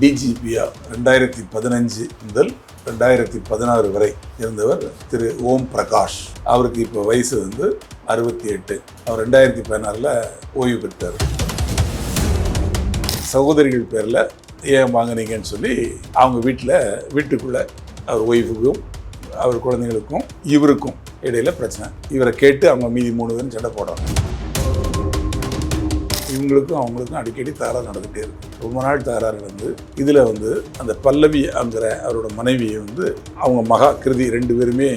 டிஜிபியா ரெண்டாயிரத்தி பதினஞ்சு முதல் ரெண்டாயிரத்தி பதினாறு வரை இருந்தவர் திரு ஓம் பிரகாஷ். அவருக்கு இப்போ வயசு வந்து அறுபத்தி எட்டு. அவர் ரெண்டாயிரத்தி பதினாறில் ஓய்வு பெற்றார். சகோதரிகள் பேரில் ஏன் வாங்குனீங்கன்னு சொல்லி அவங்க வீட்டில் வீட்டுக்குள்ளே அவர் ஒய்ஃபுக்கும் அவர் குழந்தைங்களுக்கும் இவருக்கும் இடையில் பிரச்சனை. இவரை கேட்டு அவங்க மீதி மூணு பேரும் சண்டை போடுறாங்க. இவங்களுக்கும் அவங்களுக்கும் அடிக்கடி தகராறு நடந்துகிட்டே இருக்கு. ரொம்ப நாள் தகராறு வந்து இதில் வந்து அந்த பல்லவி அங்கிற அவரோட மனைவியை வந்து அவங்க மகா கிருதி ரெண்டு பேருமே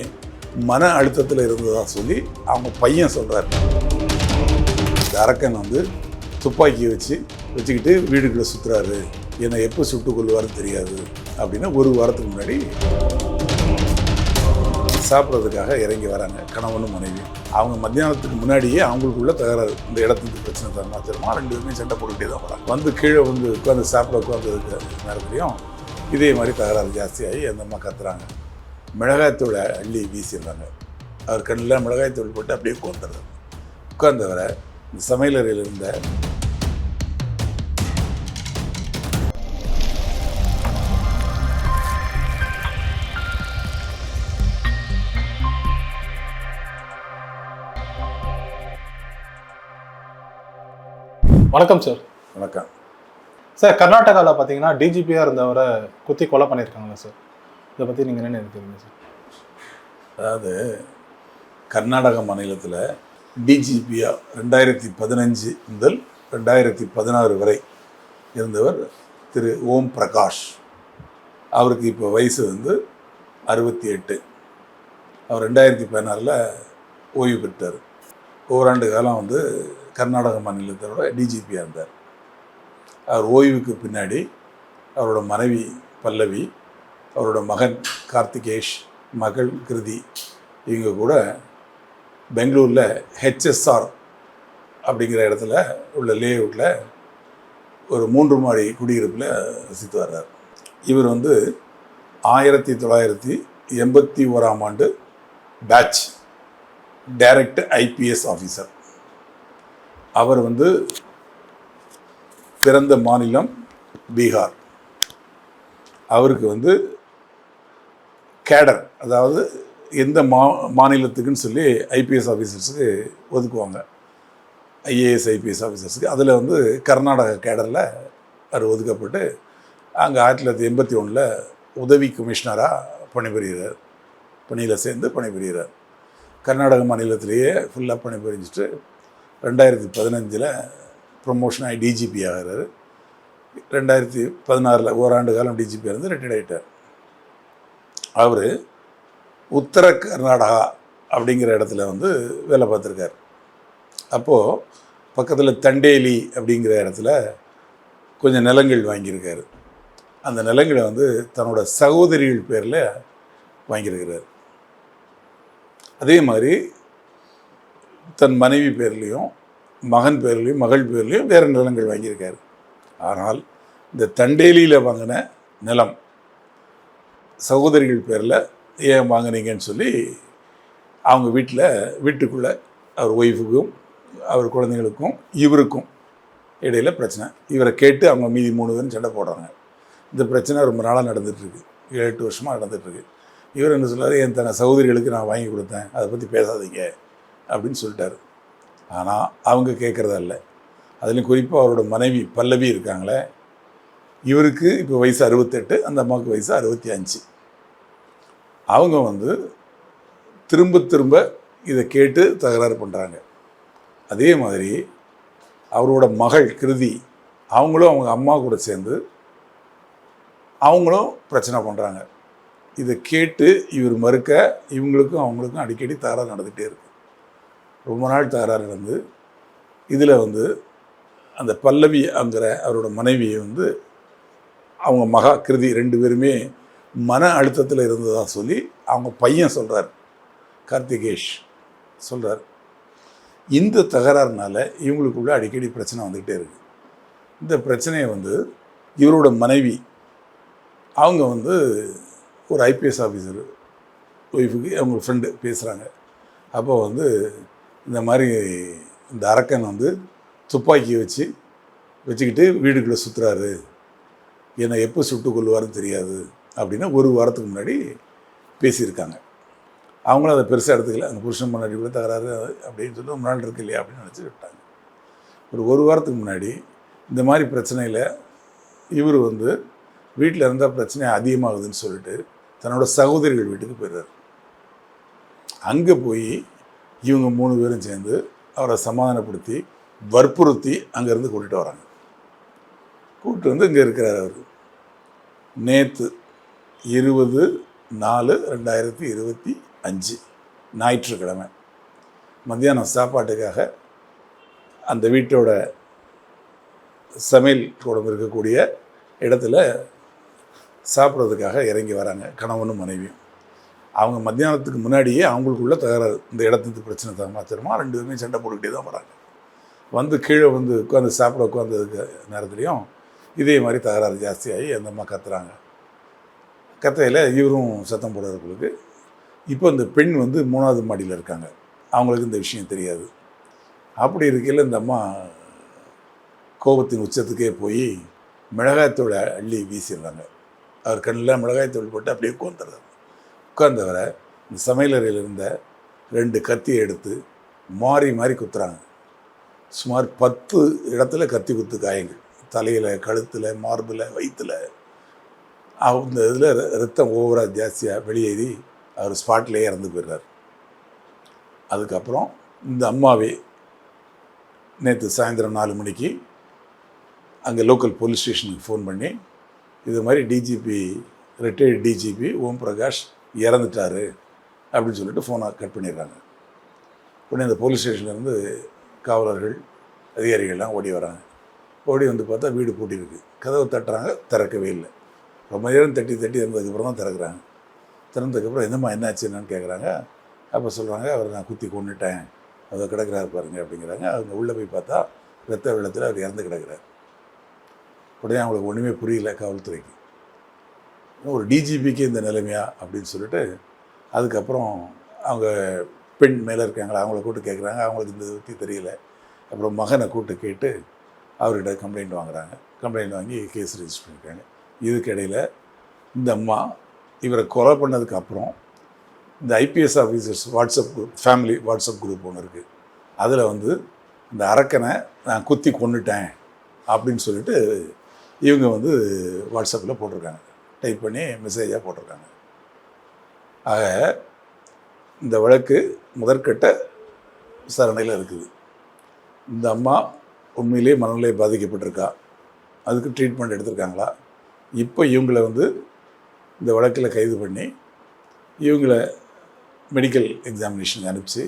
மன அழுத்தத்தில் இருந்ததாக சொல்லி அவங்க பையன் சொல்கிறார் இந்த அரக்கன் வந்து துப்பாக்கி வச்சு வச்சுக்கிட்டு வீடுக்குள்ளே சுற்றுறாரு என்னை எப்போ சுட்டு கொள்வாருன்னு தெரியாது அப்படின்னு ஒரு வாரத்துக்கு முன்னாடி சாப்பிட்றதுக்காக இறங்கி வராங்க கணவனும் மனைவி அவங்க மத்தியானத்துக்கு முன்னாடியே அவங்களுக்குள்ள தகராறு. இந்த இடத்துக்கு பிரச்சனை தரமாத்திரமா ரெண்டு பேருமே சண்டை போட்டுக்கிட்டே தான் வராங்க. வந்து கீழே வந்து உட்காந்து சாப்பிட உட்காந்துருக்க நேரத்துலையும் இதே மாதிரி தகராறு ஜாஸ்தியாகி அந்த அம்மா கத்துறாங்க. மிளகாய்த்தூளை அள்ளி வீசிடுறாங்க. அவர் கண்ணில் மிளகாய்த்தூள் போட்டு அப்படியே உட்காந்துடுறாங்க உட்கார்ந்தவரை இந்த சமையலறையில் இருந்த வணக்கம் சார் வணக்கம். சார் கர்நாடகாவில் பார்த்தீங்கன்னா டிஜிபியாக இருந்தவரை குத்தி கொலை பண்ணியிருக்காங்களா சார் இதை பற்றி நீங்கள் என்ன நினைக்கிறீங்க சார் அதாவது கர்நாடக மாநிலத்தில் டிஜிபியா ரெண்டாயிரத்தி பதினஞ்சு முதல் ரெண்டாயிரத்தி பதினாறு வரை இருந்தவர் திரு. ஓம் பிரகாஷ். அவருக்கு இப்போ வயசு வந்து அறுபத்தி எட்டு. அவர் ரெண்டாயிரத்தி பதினாறில் ஓய்வு பெற்றார். ஓராண்டு காலம் வந்து கர்நாடக மாநிலத்தோட டிஜிபியாக இருந்தார். அவர் ஓய்வுக்கு பின்னாடி அவரோட மனைவி பல்லவி அவரோட மகன் கார்த்திகேஷ் மகள் கிருதி இவங்க கூட பெங்களூரில் ஹெச்எஸ்ஆர் அப்படிங்கிற இடத்துல உள்ள லேஅவுட்டில் ஒரு மூன்று மாடி குடியிருப்பில் வசித்து வர்றார். இவர் வந்து ஆயிரத்தி தொள்ளாயிரத்தி எண்பத்தி ஓராம் ஆண்டு பேட்ச் டைரக்ட் ஐபிஎஸ் ஆஃபீஸர் அவர் வந்து பிறந்த மாநிலம் பீகார். அவருக்கு வந்து கேடர் அதாவது எந்த மா மாநிலத்துக்குன்னு சொல்லி ஐபிஎஸ் ஆஃபீஸர்ஸுக்கு ஒதுக்குவாங்க. ஐஏஎஸ் ஐபிஎஸ் ஆஃபீஸர்ஸுக்கு. அதில் வந்து கர்நாடக கேடரில் அவர் ஒதுக்கப்பட்டு அங்கே ஆயிரத்தி தொள்ளாயிரத்தி எண்பத்தி ஒன்றில் உதவி கமிஷனராக பணிபுரிகிறார் பணியில் சேர்ந்து பணிபுரிகிறார் கர்நாடக மாநிலத்திலேயே ஃபுல்லாக பணிபுரிஞ்சிட்டு ரெண்டாயிரத்தி பதினஞ்சில் ப்ரொமோஷன் ஆகி டிஜிபி ஆகிறாரு. ரெண்டாயிரத்தி பதினாறில் ஓராண்டு காலம் டிஜிபி இருந்து ரிட்டையர்ட் ஆகிட்டார் அவர் உத்தர கர்நாடகா அப்படிங்கிற இடத்துல வந்து வேலை பார்த்துருக்கார். அப்போது பக்கத்தில் தண்டேலி அப்படிங்கிற இடத்துல கொஞ்சம் நிலங்கள் வாங்கியிருக்காரு. அந்த நிலங்களை வந்து தன்னோட சகோதரிகள் பேரில் வாங்கியிருக்கிறார். அதே மாதிரி தன் மனைவி பேர்லேயும் மகன் பேர்லேயும் மகள் பேர்லேயும் வேறு நிலங்கள் வாங்கியிருக்காரு. ஆனால் இந்த தண்டேலியில் வாங்கின நிலம் சகோதரிகள் பேரில் ஏன் வாங்குனீங்கன்னு சொல்லி அவங்க வீட்டில் வீட்டுக்குள்ளே அவர் ஒய்ஃபுக்கும் அவர் குழந்தைங்களுக்கும் இவருக்கும் இடையில பிரச்சனை. இவரை கேட்டு அவங்க மீதி மூணு பேரும் சண்டை போடுறாங்க. இந்த பிரச்சனை ரொம்ப நாளாக நடந்துகிட்ருக்கு ஏழு எட்டு வருஷமாக நடந்துகிட்ருக்கு இவர் என்ன சொல்கிறார் என் தன சகோதரிகளுக்கு நான் வாங்கி கொடுத்தேன். அதை பற்றி பேசாதீங்க. அப்படின்னு சொல்லிட்டாரு. ஆனால் அவங்க கேட்குறதா இல்லை. அதுலேயும் குறிப்பாக அவரோட மனைவி பல்லவி இருக்காங்களே இவருக்கு இப்போ வயசு அறுபத்தெட்டு அந்த அம்மாவுக்கு வயசு அறுபத்தி அஞ்சு. அவங்க வந்து திரும்ப திரும்ப இதை கேட்டு தகராறு பண்ணுறாங்க அதே மாதிரி அவரோட மகள் கிருதி அவங்களும் அவங்க அம்மா கூட சேர்ந்து அவங்களும் பிரச்சனை பண்ணுறாங்க இதை கேட்டு இவர் மறுக்க இவங்களுக்கும் அவங்களுக்கும் அடிக்கடி தகராறு நடந்துகிட்டே இருக்கு. ரொம்ப நாள் தகராறு நடந்து இதில் வந்து அந்த பல்லவி அங்கிற அவரோட மனைவியை வந்து அவங்க மகா கிருதி ரெண்டு பேருமே மன அழுத்தத்தில் இருந்ததாக சொல்லி அவங்க பையன் சொல்கிறார் கார்த்திகேஷ் சொல்கிறார் இந்த தகராறுனால இவங்களுக்குள்ள அடிக்கடி பிரச்சனை வந்துக்கிட்டே இருக்கு. இந்த பிரச்சனையை வந்து இவரோட மனைவி அவங்க வந்து ஒரு ஐபிஎஸ் ஆஃபீஸர் ஒய்ஃபுக்கு அவங்க ஃப்ரெண்டு பேசுகிறாங்க அப்போ வந்து இந்த மாதிரி இந்த அரக்கன் வந்து துப்பாக்கி வச்சு வச்சுக்கிட்டு வீடுக்குள்ளே சுற்றுறாரு என்னை எப்போ சுட்டு கொள்வாருன்னு தெரியாது அப்படின்னு ஒரு வாரத்துக்கு முன்னாடி பேசியிருக்காங்க. அவங்களும் அதை பெருசாக எடுத்துக்கல. அந்த புருஷன் முன்னாடி கூட தகராறு அப்படின்னு சொல்லி முன்னாள் இருக்கு இல்லையா அப்படின்னு நினச்சி விட்டாங்க. ஒரு ஒரு வாரத்துக்கு முன்னாடி இந்த மாதிரி பிரச்சனையில் இவர் வந்து வீட்டில் இருந்தால் பிரச்சனை அதிகமாகுதுன்னு சொல்லிட்டு தன்னோட சகோதரிகள் வீட்டுக்கு போயிடுறாரு. அங்கே போய் இவங்க மூணு பேரும் சேர்ந்து அவரை சமாதானப்படுத்தி வற்புறுத்தி அங்கேருந்து கூட்டிகிட்டு வராங்க. கூப்பிட்டு வந்து இங்கே இருக்கிறார் அவர். நேற்று இருபது நாலு ரெண்டாயிரத்தி இருபத்தி அஞ்சு ஞாயிற்றுக்கிழமை. மத்தியானம் சாப்பாட்டுக்காக அந்த வீட்டோட சமையல் கூடம் இருக்கக்கூடிய இடத்துல சாப்பிட்றதுக்காக இறங்கி வராங்க கணவனும் மனைவியும். அவங்க மத்தியானத்துக்கு முன்னாடியே அவங்களுக்குள்ள தகராறு இந்த இடத்துக்கு பிரச்சனை தான். மாத்திரமா ரெண்டு பேருமே சண்டை போட்டுக்கிட்டே தான் வராங்க. வந்து கீழே வந்து உட்காந்து சாப்பிட உட்காந்ததுக்கு நேரத்துலையும் இதே மாதிரி தகராறு ஜாஸ்தியாகி அந்த அம்மா கத்துறாங்க. கத்தையில் இவரும் சத்தம் போடுறவங்களுக்கு இப்போ இந்த பெண் வந்து மூணாவது மாடியில் இருக்காங்க. அவங்களுக்கு இந்த விஷயம் தெரியாது. அப்படி இருக்கையில் இந்த அம்மா கோபத்தின் உச்சத்துக்கே போய் மிளகாய்த்தூளை அள்ளி வீசிடுறாங்க. அவர் கண்ணில் மிளகாய்த்தூள் போட்டு அப்படியே கோந்துடுறாரு உட்கார்ந்தவரை இந்த சமையலறையில் இருந்த ரெண்டு கத்தியை எடுத்து மாறி மாறி குத்துறாங்க. சுமார் பத்து இடத்துல கத்தி குத்து காயங்கள். தலையில் கழுத்தில் மார்பில் வயிற்றில் அந்த இதில் ரத்தம் ஓவராக ஜாஸ்தியாக வெளியேறி அவர் ஸ்பாட்லேயே இறந்து போயிடுறார். அதுக்கப்புறம் இந்த அம்மாவே நேற்று சாயந்தரம் நாலு மணிக்கு அங்கே லோக்கல் போலீஸ் ஸ்டேஷனுக்கு ஃபோன் பண்ணி இது மாதிரி DGP retired DGP Om Prakash இறந்துட்டாரு அப்படின்னு சொல்லிட்டு ஃபோனை கட் பண்ணிடுறாங்க. உடனே அந்த போலீஸ் ஸ்டேஷன்லேருந்து காவலர்கள் அதிகாரிகள்லாம் ஓடி வராங்க. ஓடி வந்து பார்த்தா வீடு பூட்டியிருக்கு கதவை தட்டுறாங்க திறக்கவே இல்லை. ரொம்ப நேரம் தட்டி தட்டி இருந்ததுக்கப்புறம் தான் திறக்கிறாங்க. திறந்ததுக்கப்புறம் என்னம்மா என்னாச்சு என்னன்னு கேட்குறாங்க அப்போ சொல்கிறாங்க அவர் நான் குத்தி கொண்டுட்டேன் அதை கிடக்கிறாரு பாருங்க அப்படிங்கிறாங்க. அவங்க உள்ளே போய் பார்த்தா ரத்த வெள்ளத்தில் அவர் இறந்து கிடக்கிறார். உடனே அவங்களுக்கு ஒன்றுமே புரியல காவல்துறைக்கு. ஒரு டிஜிபிக்கு இந்த நிலைமையா அப்படின்னு சொல்லிட்டு அதுக்கப்புறம் அவங்க பெண் மேலே இருக்காங்களா அவங்கள கூப்பிட்டு கேட்குறாங்க. அவங்களுக்கு இந்த பற்றி தெரியல. அப்புறம் மகனை கூப்பிட்டு கேட்டு அவர்கிட்ட கம்ப்ளைண்ட் வாங்குறாங்க. கம்ப்ளைண்ட் வாங்கி கேஸ் ரிஜிஸ்டர் பண்ணியிருக்காங்க. இதுக்கிடையில் இந்த அம்மா இவரை கொலை பண்ணதுக்கு அப்புறம் இந்த IPS officers WhatsApp group family WhatsApp group ஒன்று இருக்குது அதில் வந்து இந்த அரக்கனை நான் குத்தி கொண்டுட்டேன் அப்படின்னு சொல்லிட்டு இவங்க வந்து வாட்ஸ்அப்பில் போட்டிருக்காங்க. டைப் பண்ணி மெசேஜாக போட்டிருக்காங்க. ஆக இந்த வழக்கு முதற்கட்ட விசாரணையில் இருக்குது. இந்த அம்மா உண்மையிலேயே மனநிலை பாதிக்கப்பட்டிருக்கா? அதுக்கு ட்ரீட்மெண்ட் எடுத்திருக்காங்களா? இப்போ இவங்கள வந்து இந்த வழக்கில் கைது பண்ணி இவங்கள மெடிக்கல் எக்ஸாமினேஷன் அனுப்பிச்சு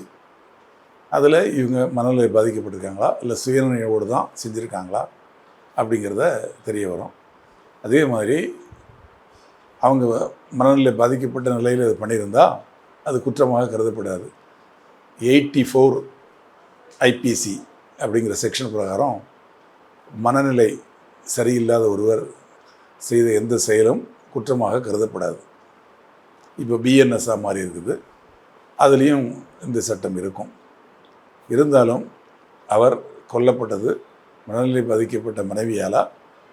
அதில் இவங்க மனநிலை பாதிக்கப்பட்டிருக்காங்களா? இல்லை சுயநினைவோடு தான் செஞ்சுருக்காங்களா? அப்படிங்கிறத தெரிய வரும். அதே மாதிரி அவங்க மனநிலை பாதிக்கப்பட்ட நிலையில் அது பண்ணியிருந்தால் அது குற்றமாக கருதப்படாது. எயிட்டி ஃபோர் ஐபிசி அப்படிங்கிற செக்ஷன் பிரகாரம் மனநிலை சரியில்லாத ஒருவர் செய்த எந்த செயலும் குற்றமாக கருதப்படாது. இப்போ பிஎன்எஸ்ஸாக மாறி இருக்குது. அதுலேயும் இந்த சட்டம் இருக்கும். இருந்தாலும் அவர் கொல்லப்பட்டது மனநிலை பாதிக்கப்பட்ட மனைவியாலா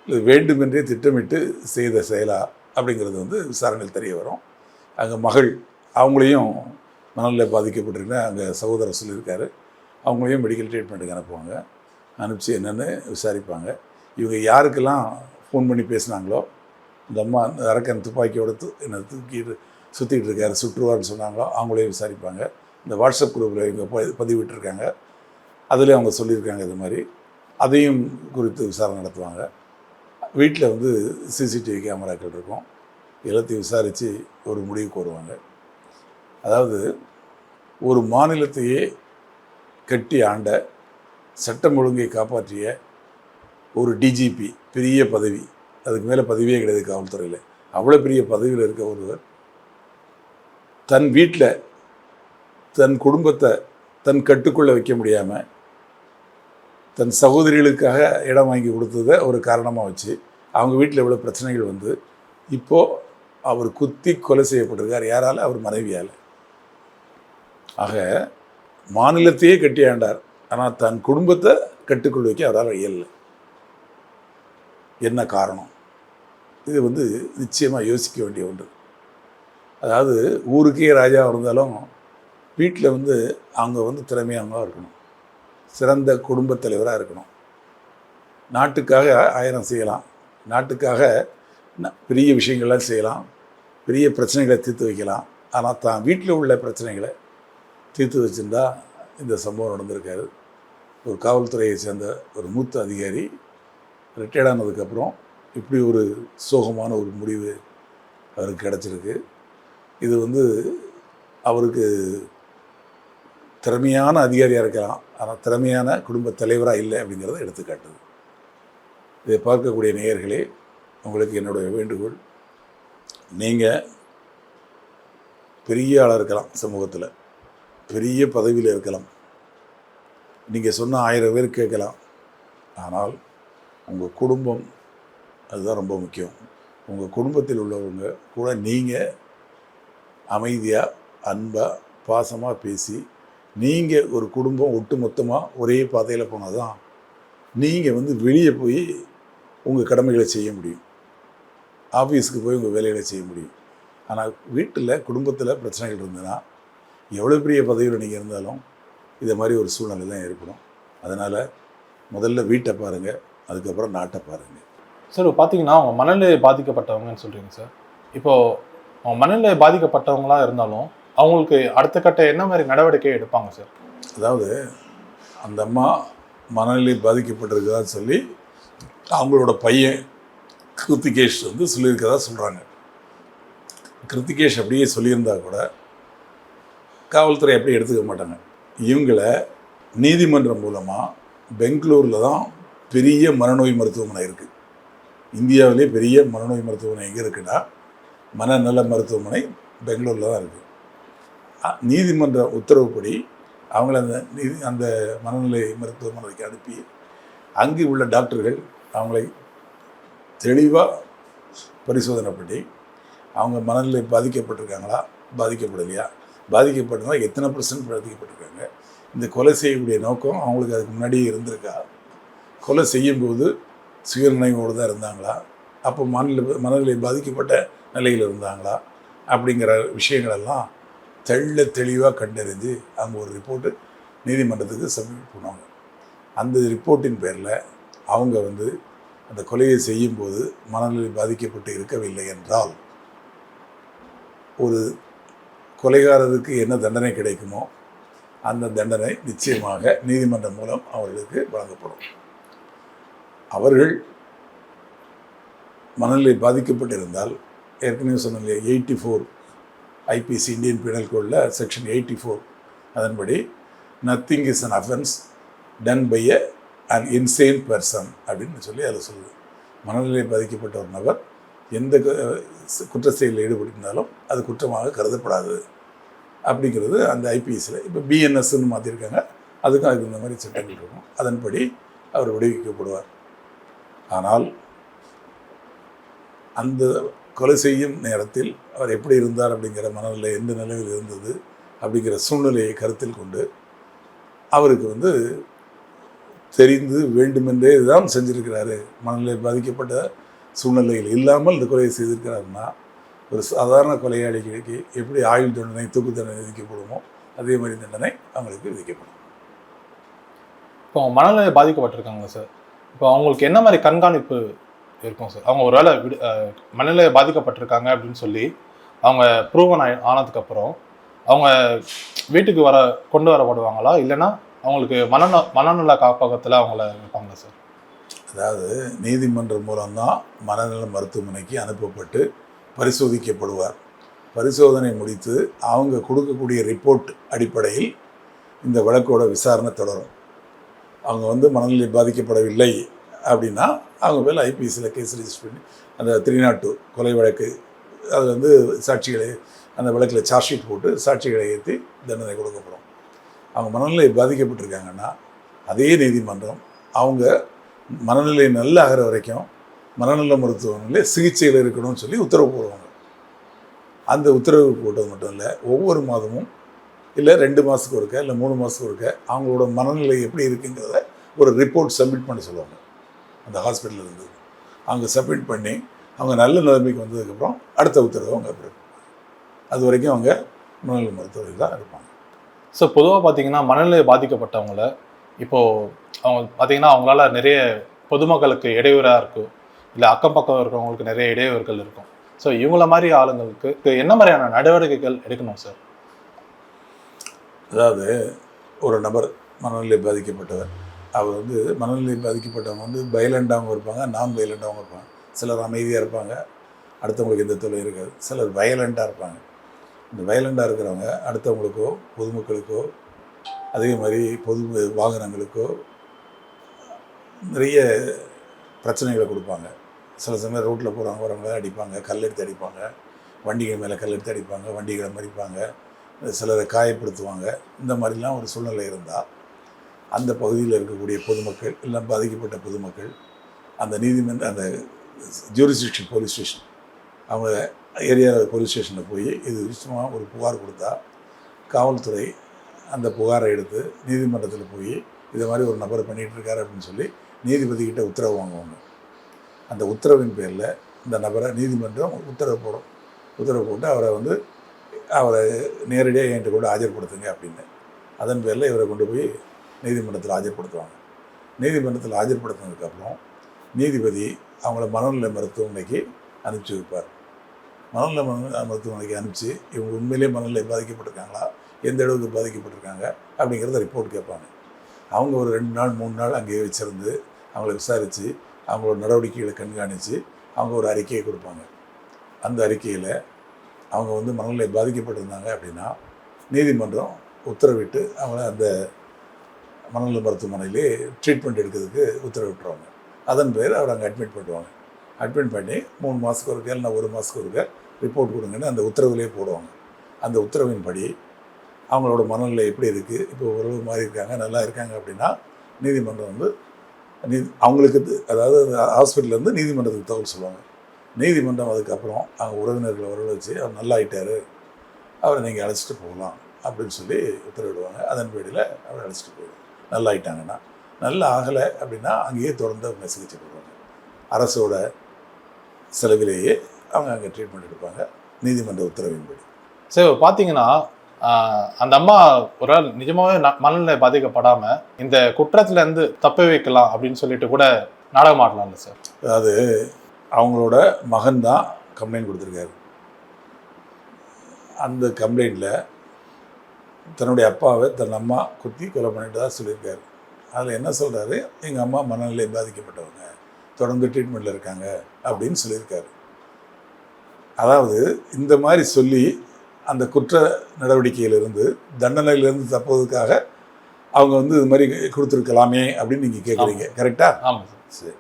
இல்லை வேண்டுமென்றே திட்டமிட்டு செய்த செயலா? அப்படிங்கிறது வந்து விசாரணையில் தெரிய வரும். அங்கே மகள் அவங்களையும் மனநிலை பாதிக்கப்பட்டிருக்குன்னு அங்கே சகோதரர் சொல்லியிருக்காரு அவங்களையும் மெடிக்கல் ட்ரீட்மெண்ட்டுக்கு அனுப்புவாங்க. அனுப்பிச்சு என்னென்னு விசாரிப்பாங்க. இவங்க யாருக்கெல்லாம் ஃபோன் பண்ணி பேசுனாங்களோ இந்த அம்மா அந்த அரக்கன் துப்பாக்கியோட து என்னை தூக்கிட்டு சுற்றிட்டு இருக்காரு சுற்றுவார்னு சொன்னாங்களோ அவங்களையும் விசாரிப்பாங்க. இந்த வாட்ஸ்அப் குரூப்பில் இவங்க ப பதிவிட்டிருக்காங்க. அதில் அவங்க சொல்லியிருக்காங்க இது மாதிரி. அதையும் குறித்து விசாரணை நடத்துவாங்க. வீட்டில் வந்து சிசிடிவி கேமராக்கள் இருக்கும். எல்லாத்தையும் விசாரித்து ஒரு முடிவுக்கு வருவாங்க அதாவது ஒரு மாநிலத்தையே கட்டி ஆண்ட சட்டம் ஒழுங்கை காப்பாற்றிய ஒரு டிஜிபி பெரிய பதவி அதுக்கு மேலே பதவியே கிடையாது காவல்துறையில். அவ்வளோ பெரிய பதவியில் இருக்க ஒருவர் தன் வீட்டில் தன் குடும்பத்தை தன் கட்டுக்குள்ளே வைக்க முடியாமல் தன் சகோதரிகளுக்காக இடம் வாங்கி கொடுத்ததை ஒரு காரணமாக வச்சு அவங்க வீட்டில் இவ்வளோ பிரச்சனைகள் வந்து இப்போது அவர் குத்தி கொலை செய்யப்பட்டிருக்கார். யாரால்? அவர் மனைவியால். ஆக மாநிலத்தையே கட்டி ஆண்டார். ஆனால் தன் குடும்பத்தை கட்டுக்குள் வைக்க அவரால் இயலை என்ன காரணம்? இது வந்து நிச்சயமாக யோசிக்க வேண்டிய ஒன்று. அதாவது ஊருக்கே ராஜா இருந்தாலும் வீட்டில் வந்து அவங்க வந்து திறமையாக இருக்கணும். சிறந்த குடும்பத் தலைவராக இருக்கணும். நாட்டுக்காக ஆயிரம் செய்யலாம். நாட்டுக்காக பெரிய விஷயங்கள்லாம் செய்யலாம். பெரிய பிரச்சனைகளை தீர்த்து வைக்கலாம். ஆனால் தான் வீட்டில் உள்ள பிரச்சனைகளை தீர்த்து வச்சிருந்தா இந்த சம்பவம் நடந்திருக்காரு ஒரு காவல்துறையை சேர்ந்த ஒரு மூத்த அதிகாரி ரிட்டையர்ட் ஆனதுக்கப்புறம் இப்படி ஒரு சோகமான ஒரு முடிவு அவருக்கு கிடச்சிருக்கு. இது வந்து அவருக்கு திறமையான அதிகாரியாக இருக்கலாம். ஆனால் திறமையான குடும்ப தலைவராக இல்லை அப்படிங்கிறத எடுத்துக்காட்டுது. இதை பார்க்கக்கூடிய நேயர்களே உங்களுக்கு என்னுடைய வேண்டுகோள். நீங்கள் பெரிய ஆளாக இருக்கலாம் சமூகத்தில். பெரிய பதவியில் இருக்கலாம். நீங்கள் சொன்ன ஆயிரம் பேர் கேட்கலாம். ஆனால் உங்கள் குடும்பம் அதுதான் ரொம்ப முக்கியம். உங்கள் குடும்பத்தில் உள்ளவங்க கூட நீங்கள் அமைதியாக அன்பாக பாசமாக பேசி நீங்கள் ஒரு குடும்பம் ஒட்டு மொத்தமாக ஒரே பாதையில் போனால் தான் நீங்கள் வந்து வெளியே போய் உங்கள் கடமைகளை செய்ய முடியும். ஆஃபீஸுக்கு போய் உங்கள் வேலைகளை செய்ய முடியும். ஆனால் வீட்டில் குடும்பத்தில் பிரச்சனைகள் இருந்ததுன்னா எவ்வளோ பெரிய பதவியில் நீங்கள் இருந்தாலும் இதை மாதிரி ஒரு சூழ்நிலை தான் ஏற்படும். அதனால் முதல்ல வீட்டை பாருங்கள் அதுக்கப்புறம் நாட்டை பாருங்கள் சார் பார்த்தீங்கன்னா அவங்க மனநிலை பாதிக்கப்பட்டவங்கன்னு சொல்கிறீங்க சார். இப்போது அவங்க மனநிலை பாதிக்கப்பட்டவங்களாக இருந்தாலும் அவங்களுக்கு அடுத்த கட்ட என்ன மாதிரி நடவடிக்கை எடுப்பாங்க சார் அதாவது அந்த அம்மா மனநிலை பாதிக்கப்பட்டிருக்கதான்னு சொல்லி அவங்களோட பையன் கிருத்திகேஷ் வந்து சொல்லியிருக்கதா சொல்கிறாங்க கிருத்திகேஷ் அப்படியே சொல்லியிருந்தா கூட காவல்துறை அப்படியே எடுத்துக்க மாட்டாங்க. இவங்களை நீதிமன்றம் மூலமாக பெங்களூரில் தான் பெரிய மனநோய் மருத்துவமனை இருக்குது இந்தியாவிலே பெரிய மனநோய் மருத்துவமனை எங்கே இருக்குன்னா மனநல மருத்துவமனை பெங்களூரில் தான் இருக்குது நீதிமன்ற உத்தரவுப்படி அவங்கள அந்த நீதி அந்த மனநிலை மருத்துவமனைக்கு அனுப்பி அங்கு உள்ள டாக்டர்கள் அவங்களை தெளிவாக பரிசோதனை பண்ணி அவங்க மனநிலை பாதிக்கப்பட்டிருக்காங்களா பாதிக்கப்படலையா? பாதிக்கப்பட்டிருந்தா எத்தனை பர்சன்ட் பாதிக்கப்பட்டிருக்காங்க? இந்த கொலை செய்யக்கூடிய நோக்கம் அவங்களுக்கு அதுக்கு முன்னாடியே இருந்திருக்கா? கொலை செய்யும்போது சுயநினைவோடு தான் இருந்தாங்களா? அப்போ மனநிலை மனநிலை பாதிக்கப்பட்ட நிலையில் இருந்தாங்களா? அப்படிங்கிற விஷயங்களெல்லாம் தெள்ள தெளிவாக கண்டறிஞ்சு அவங்க ஒரு ரிப்போர்ட்டு நீதிமன்றத்துக்கு சப்மிட் பண்ணுவாங்க அந்த ரிப்போர்ட்டின் பேரில் அவங்க வந்து அந்த கொலையை செய்யும்போது மனநிலை பாதிக்கப்பட்டு இருக்கவில்லை என்றால் ஒரு கொலைகாரருக்கு என்ன தண்டனை கிடைக்குமோ அந்த தண்டனை நிச்சயமாக நீதிமன்றம் மூலம் அவர்களுக்கு வழங்கப்படும். அவர்கள் மனநிலை பாதிக்கப்பட்டிருந்தால் ஏற்கனவே சொன்ன eighty four IPC Indian penal கோடில் section eighty four அதன்படி nothing is an offence done by a an insane person அப்படின்னு சொல்லி அதில் சொல்லுது. மனநிலை பாதிக்கப்பட்ட ஒரு நபர் எந்த குற்ற செயலில் ஈடுபட்டிருந்தாலும் அது குற்றமாக கருதப்படாது. அப்படிங்கிறது அந்த ஐபிஎஸ்சில் இப்போ பிஎன்எஸ்ன்னு மாற்றிருக்காங்க அதுக்கும் அதுக்கு இந்த மாதிரி சட்டங்கள் இருக்கும். அதன்படி அவர் விடுவிக்கப்படுவார். ஆனால் அந்த கொலை செய்யும் நேரத்தில் அவர் எப்படி இருந்தார் அப்படிங்கிற மனநிலை எந்த நிலையில் இருந்தது அப்படிங்கிற சூழ்நிலையை கருத்தில் கொண்டு அவருக்கு வந்து தெரிந்து வேண்டுமென்றே தான் செஞ்சிருக்கிறாரு. மனநிலை பாதிக்கப்பட்ட சூழ்நிலையில் இல்லாமல் இந்த கொலையை செய்திருக்கிறாருன்னா ஒரு சாதாரண கொலையாளிகளுக்கு எப்படி ஆயுள் தண்டனை தூக்கு தண்டனை விதிக்கப்படுமோ அதே மாதிரி தண்டனை அவங்களுக்கு விதிக்கப்படும். இப்போ மனநிலை பாதிக்கப்பட்டிருக்காங்க சார்? இப்போ அவங்களுக்கு என்ன மாதிரி கண்காணிப்பு இருக்கும் சார் அவங்க ஒருவேளை விடு மனநிலை பாதிக்கப்பட்டிருக்காங்க அப்படின்னு சொல்லி அவங்க ப்ரூவன் ஆனதுக்கப்புறம் அவங்க வீட்டுக்கு வர கொண்டு வரப்படுவாங்களா இல்லைன்னா அவங்களுக்கு மனநல மனநல காப்பகத்தில் அவங்கள வைப்பாங்க சார் அதாவது நீதிமன்றம் மூலம்தான் மனநல மருத்துவமனைக்கு அனுப்பப்பட்டு பரிசோதிக்கப்படுவார். பரிசோதனை முடித்து அவங்க கொடுக்கக்கூடிய ரிப்போர்ட் அடிப்படையில் இந்த வழக்கோட விசாரணை தொடரும். அவங்க வந்து மனநிலை பாதிக்கப்படவில்லை அப்படின்னா அவங்க மேலே ஐபிஎஸ்சியில் கேஸ் ரிஜிஸ்டர் பண்ணி அந்த த்ரீ நாட் டூ கொலை வழக்கு அது வந்து சாட்சிகளை அந்த வழக்கில் சார்ஜ் ஷீட் போட்டு சாட்சிகளை ஏற்றி தண்டனை கொடுக்கப்படும் அவங்க மனநிலை பாதிக்கப்பட்டிருக்காங்கன்னா அதே நீதிமன்றம் அவங்க மனநிலை நல்ல ஆகிற வரைக்கும் மனநல மருத்துவமனையில் சிகிச்சையில் இருக்கணும்னு சொல்லி உத்தரவு போடுவாங்க. அந்த உத்தரவு போட்டது மட்டும் இல்லை ஒவ்வொரு மாதமும் இல்லை ரெண்டு மாதத்துக்கு ஒருக்க இல்லை மூணு மாதத்துக்கு ஒருக்க அவங்களோட மனநிலை எப்படி இருக்குங்கிறத ஒரு ரிப்போர்ட் சப்மிட் பண்ண சொல்லுவாங்க. அந்த ஹாஸ்பிட்டலில் இருந்து அவங்க சப்மிட் பண்ணி அவங்க நல்ல நிலைமைக்கு வந்ததுக்கப்புறம் அடுத்த உத்தரவை அவங்க அது வரைக்கும் அவங்க மனநல மருத்துவர்கள் தான் இருப்பாங்க. ஸோ பொதுவாக பார்த்தீங்கன்னா மனநிலை பாதிக்கப்பட்டவங்கள இப்போ அவங்க பார்த்தீங்கன்னா அவங்களால நிறைய பொதுமக்களுக்கு இடையூறாக இருக்கும். இல்லை அக்கம் பக்கம் இருக்கிறவங்களுக்கு நிறைய இடையூறுகள் இருக்கும். ஸோ இவங்கள மாதிரி ஆளுங்களுக்கு என்ன மாதிரியான நடவடிக்கைகள் எடுக்கணும் சார் அதாவது ஒரு நபர் மனநிலை பாதிக்கப்பட்டவர் அவர் வந்து மனநிலை பாதிக்கப்பட்டவங்க வந்து வயலண்டாகவும் இருப்பாங்க நான் வயலண்டாகவும் இருப்பாங்க. சிலர் அமைதியாக இருப்பாங்க. அடுத்தவங்களுக்கு எந்த தொழிலும் இருக்காது. சிலர் வயலண்ட்டாக இருப்பாங்க. இந்த வயலண்டாக இருக்கிறவங்க அடுத்தவங்களுக்கோ பொதுமக்களுக்கோ அதே மாதிரி பொது வாகனங்களுக்கோ நிறைய பிரச்சனைகளை கொடுப்பாங்க. சில சமயம் ரோட்டில் போகிறவங்க வரவங்க அடிப்பாங்க கல் எடுத்து அடிப்பாங்க. வண்டிகள் மேலே கல் எடுத்து அடிப்பாங்க வண்டிகளை மறிப்பாங்க. சிலரை காயப்படுத்துவாங்க. இந்த மாதிரிலாம் ஒரு சூழ்நிலை இருந்தால் அந்த பகுதியில் இருக்கக்கூடிய பொதுமக்கள் இல்லை பாதிக்கப்பட்ட பொதுமக்கள் அந்த நீதிமன்ற அந்த ஜூரிஸ்டிக்ஷன் போலீஸ் ஸ்டேஷன் அவங்க ஏரியா போலீஸ் ஸ்டேஷனில் போய் இது விஷயமாக ஒரு புகார் கொடுத்தா காவல்துறை அந்த புகாரை எடுத்து நீதிமன்றத்தில் போய் இதை மாதிரி ஒரு நபர் பண்ணிகிட்டு இருக்காரு அப்படின்னு சொல்லி நீதிபதிக்கிட்ட உத்தரவு வாங்குவாங்க. அந்த உத்தரவின் பேரில் இந்த நபரை நீதிமன்றம் உத்தரவு போடும். உத்தரவு போட்டு அவரை வந்து அவரை நேரடியாக என்கிட்ட கொண்டு ஆஜர்படுத்துங்க அப்படின்னு. அதன் பேரில் இவரை கொண்டு போய் நீதிமன்றத்தில் ஆஜர்படுத்துவாங்க. நீதிமன்றத்தில் ஆஜர்படுத்தினதுக்கப்புறம் நீதிபதி அவங்கள மனநல மருத்துவமனைக்கு அனுப்பிச்சி வைப்பார். மனநல மன மருத்துவமனைக்கு அனுப்பிச்சு இவங்க உண்மையிலேயே மனநிலை பாதிக்கப்பட்டிருக்காங்களா? எந்த அளவுக்கு பாதிக்கப்பட்டிருக்காங்க? அப்படிங்கிறத ரிப்போர்ட் கேட்பாங்க. அவங்க ஒரு ரெண்டு நாள் மூணு நாள் அங்கேயே வச்சிருந்து அவங்கள விசாரித்து அவங்களோட நடவடிக்கைகளை கண்காணித்து அவங்க ஒரு அறிக்கையை கொடுப்பாங்க. அந்த அறிக்கையில் அவங்க வந்து மனநிலை பாதிக்கப்பட்டிருந்தாங்க அப்படின்னா நீதிமன்றம் உத்தரவிட்டு அவங்கள அந்த மனநல மருத்துவமனையிலே ட்ரீட்மெண்ட் எடுக்கிறதுக்கு உத்தரவிட்டுருவாங்க. அதன் பேர் அவர் அங்கே அட்மிட் பண்ணுவாங்க அட்மிட் பண்ணி மூணு மாதத்துக்கு ஒருக்க இல்லைனா ஒரு மாதத்துக்கு ஒருக்க ரிப்போர்ட் கொடுங்கன்னு அந்த உத்தரவுலேயே போடுவாங்க. அந்த உத்தரவின்படி அவங்களோட மனநிலை எப்படி இருக்குது இப்போ ஓரளவு மாதிரி இருக்காங்க நல்லா இருக்காங்க அப்படின்னா நீதிமன்றம் வந்து நீ அவங்களுக்கு இது- அதாவது ஹாஸ்பிட்டல்லேருந்து நீதிமன்றத்துக்கு தகவல் சொல்லுவாங்க. நீதிமன்றம் அதுக்கப்புறம் அவங்க உறவினர்களை வரவழைச்சு அவர் நல்லா ஆயிட்டார் அவரை நீங்கள் அழைச்சிட்டு போகலாம் அப்படின்னு சொல்லி உத்தரவிடுவாங்க. அதன் பேரில் அவரை அழைச்சிட்டு போயிடுவாங்க. நல்லா ஆயிட்டாங்கன்னா நல்லா ஆகலை அப்படின்னா அங்கேயே தொடர்ந்து அவங்க சிகிச்சை கொடுப்பாங்க. அரசோட செலவிலேயே அவங்க அங்கே ட்ரீட்மெண்ட் எடுப்பாங்க. நீதிமன்ற உத்தரவின்படி. சரி பார்த்தீங்கன்னா அந்த அம்மா ஒரு நிஜமாவே மனநிலை பாதிக்கப்படாம இந்த குற்றத்துல இருந்து தப்ப வைக்கலாம் அப்படின்னு சொல்லிட்டு கூட நாடகம் ஆடலாம்ல சார் அதாவது அவங்களோட மகன் தான் கம்ப்ளைண்ட் கொடுத்துருக்காரு. அந்த கம்ப்ளைண்ட்டில் தன்னுடைய அப்பாவை தன் அம்மா குத்தி கொலை பண்ணிட்டதா சொல்லியிருக்காரு. அதில் என்ன சொல்கிறாரு எங்கள் அம்மா மனநிலை பாதிக்கப்பட்டவங்க. தொடர்ந்து ட்ரீட்மெண்ட்டில் இருக்காங்க. அப்படின்னு சொல்லியிருக்காரு. அதாவது இந்த மாதிரி சொல்லி அந்த குற்ற நடவடிக்கையிலிருந்து தண்டனையிலிருந்து தப்புவதற்காக அவங்க வந்து இது மாதிரி கொடுத்துருக்கலாமே அப்படின்னு நீங்கள் கேட்குறீங்க கரெக்டாக சரி.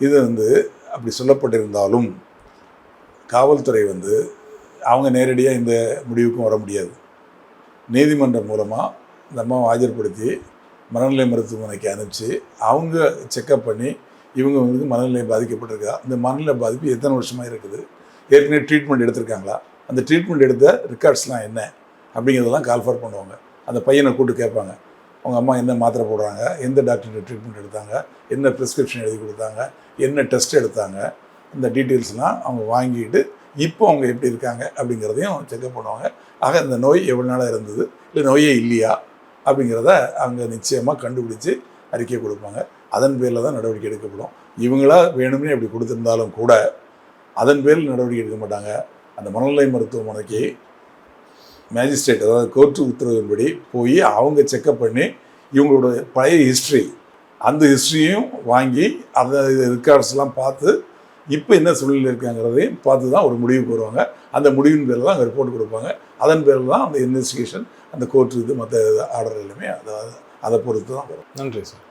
இது வந்து அப்படி சொல்லப்பட்டிருந்தாலும் காவல்துறை வந்து அவங்க நேரடியாக இந்த முடிவுக்கும் வர முடியாது. நீதிமன்றம் மூலமாக இந்த அம்மாவை ஆஜர்படுத்தி மனநிலை மருத்துவமனைக்கு அனுப்பிச்சு அவங்க செக்கப் பண்ணி இவங்க வந்து மனநிலை பாதிக்கப்பட்டிருக்கா? இந்த மனநிலை பாதிப்பு எத்தனை வருஷமாக இருக்குது? ஏற்கனவே ட்ரீட்மெண்ட் எடுத்திருக்காங்களா? அந்த ட்ரீட்மெண்ட் எடுத்த ரெக்கார்ட்ஸ்லாம் என்ன? அப்படிங்கிறதெல்லாம் கால்ஃபர் பண்ணுவாங்க. அந்த பையனை கூப்பிட்டு கேட்பாங்க. அவங்க அம்மா என்ன மாத்திரை போடுறாங்க? எந்த டாக்டர்கிட்ட ட்ரீட்மெண்ட் எடுத்தாங்க? என்ன ப்ரிஸ்கிரிப்ஷன் எழுதி கொடுத்தாங்க? என்ன டெஸ்ட் எடுத்தாங்க? இந்த டீட்டெயில்ஸ்லாம் அவங்க வாங்கிட்டு இப்போ அவங்க எப்படி இருக்காங்க அப்படிங்கிறதையும் செக்அப் பண்ணுவாங்க. ஆக இந்த நோய் எவ்வளோ நாளாக இருந்தது? இல்லை நோயே இல்லையா? அப்படிங்கிறத அவங்க நிச்சயமாக கண்டுபிடிச்சி அறிக்கை கொடுப்பாங்க. அதன் பேரில் தான் நடவடிக்கை எடுக்கப்படும். இவங்களா வேணும்னே அப்படி கொடுத்துருந்தாலும் கூட அதன் பேரில் நடவடிக்கை எடுக்க மாட்டாங்க. அந்த மனநிலை மருத்துவமனைக்கு மேஜிஸ்ட்ரேட் அதாவது கோர்ட்டு உத்தரவின்படி போய் அவங்க செக்கப் பண்ணி இவங்களோட பழைய ஹிஸ்ட்ரி அந்த ஹிஸ்ட்ரியும் வாங்கி அந்த ரெக்கார்ட்ஸ்லாம் பார்த்து இப்போ என்ன சூழ்நிலை இருக்காங்கிறதையும் பார்த்து தான் ஒரு முடிவுக்கு வருவாங்க அந்த முடிவின் பேரில் தான் அங்கே ரிப்போர்ட் கொடுப்பாங்க. அதன் பேரில் தான் அந்த இன்வெஸ்டிகேஷன் அந்த கோர்ட் இது மற்ற ஆர்டர் எல்லாமே அதை அதை பொறுத்து தான் வரும். நன்றி சார்.